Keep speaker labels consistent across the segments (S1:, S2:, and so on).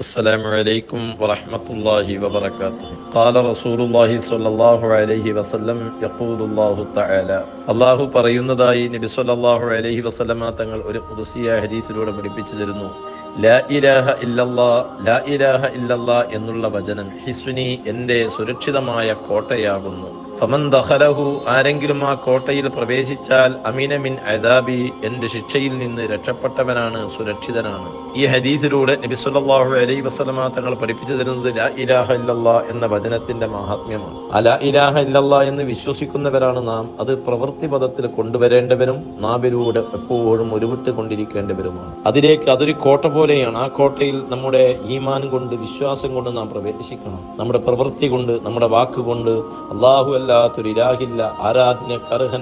S1: السلام عليكم ورحمة الله وبركاته قال رسول الله صلى الله عليه وسلم يقول الله تعالى അള്ളാഹു പറയുന്നതായി നബി സല്ലല്ലാഹു അലൈഹി വസല്ലമ തങ്ങൾ ഒരു ഖുദ്സിയ ഹദീസിലൂടെ പഠിപ്പിച്ചു തരുന്നു ലാ ഇലാഹ ഇല്ലല്ലാ ലാ ഇലാഹ ഇല്ലല്ലാ എന്നുള്ള വചനം ഹിസ്നി എന്റെ സുരക്ഷിതമായ കോട്ടയാകുന്നു ഫമൻ ആരെങ്കിലും ആ കോട്ടയിൽ പ്രവേശിച്ചാൽ അമീന മിൻ അദാബി എന്റെ ശിക്ഷയിൽ നിന്ന് രക്ഷപ്പെട്ടവനാണ് സുരക്ഷിതനാണ്. ഈ ഹദീസിലൂടെ നബി സല്ലല്ലാഹു അലൈഹി വസല്ലമ തങ്ങൾ പഠിപ്പിച്ചു തരുന്നത് ലാ ഇലാഹ ഇല്ലല്ലാ എന്ന വചനത്തിന്റെ മഹാത്മ്യമാണ്. ആ ലാ ഇലാഹ ഇല്ലല്ലാ എന്ന് വിശ്വസിക്കുന്നവരാണ് നാം. അത് പ്രവൃത്തി പദത്തിൽ കൊണ്ടുവരേണ്ടവരും നാവിലൂടെ എപ്പോഴും ഉരുവിട്ട് കൊണ്ടിരിക്കേണ്ടവരുമാണ് അതിലേക്ക് അതൊരു കോട്ട പോലെയാണ്. ആ കോട്ടയിൽ നമ്മുടെ ഈമാൻ കൊണ്ട് വിശ്വാസം കൊണ്ട് നാം പ്രവേശിക്കണം. നമ്മുടെ പ്രവൃത്തി കൊണ്ട് നമ്മുടെ വാക്കുകൊണ്ട് അള്ളാഹു അല്ലാത്തൊരു ഇലാഹില്ല ആരാധന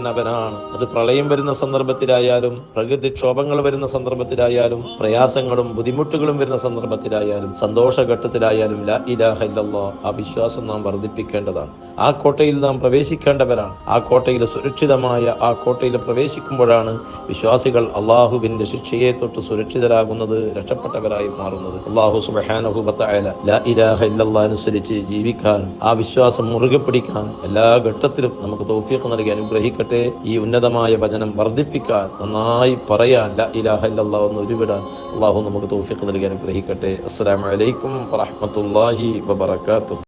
S1: അവനാണ്. അത് പ്രളയം വരുന്ന സന്ദർഭത്തിലായാലും പ്രകൃതിക്ഷോഭങ്ങൾ വരുന്ന സന്ദർഭത്തിലായാലും പ്രയാസങ്ങളും ബുദ്ധിമുട്ടുകളും വരുന്ന സന്ദർഭത്തിലായാലും സന്തോഷഘട്ടത്തിലായാലും ലാ ഇലാഹ ഇല്ലല്ലോ ആ വിശ്വാസം നാം വർദ്ധിപ്പിക്കേണ്ടതാണ്. ആ കോട്ടയിൽ നാം പ്രവേശിക്കേണ്ടവരാണ്. ആ കോട്ടയിൽ സുരക്ഷിതമായ ആ കോട്ടയിൽ പ്രവേശിക്കുമ്പോഴാണ് വിശ്വാസികൾ അള്ളാഹുവിന്റെ ശിക്ഷയെ തൊട്ട് സുരക്ഷിതരാകുന്നത് രക്ഷപ്പെട്ടവരായി മാറുന്നത്. അള്ളാഹു സുബഹാനഹുബത്തായ ലാ ഇലാഹ അനുസരിച്ച് ജീവിക്കാൻ ആ വിശ്വാസം മുറുകെ പിടിക്കാൻ എല്ലാ ഘട്ടത്തിലും നമുക്ക് തൗഫീഖ് നൽകി അനുഗ്രഹിക്കട്ടെ. ഈ ഉന്നതമായ വചനം വർദ്ധിപ്പിക്കാൻ നന്നായി പറയാൻ ലാ ഇലാഹ ഇല്ലല്ലാഹ് അള്ളാഹു നമുക്ക് തൗഫീഖ് നൽകി അനുഗ്രഹിക്കട്ടെ. അസ്സലാമു അലൈക്കും വറഹ്മത്തുള്ളാഹി വബറകാതുഹു.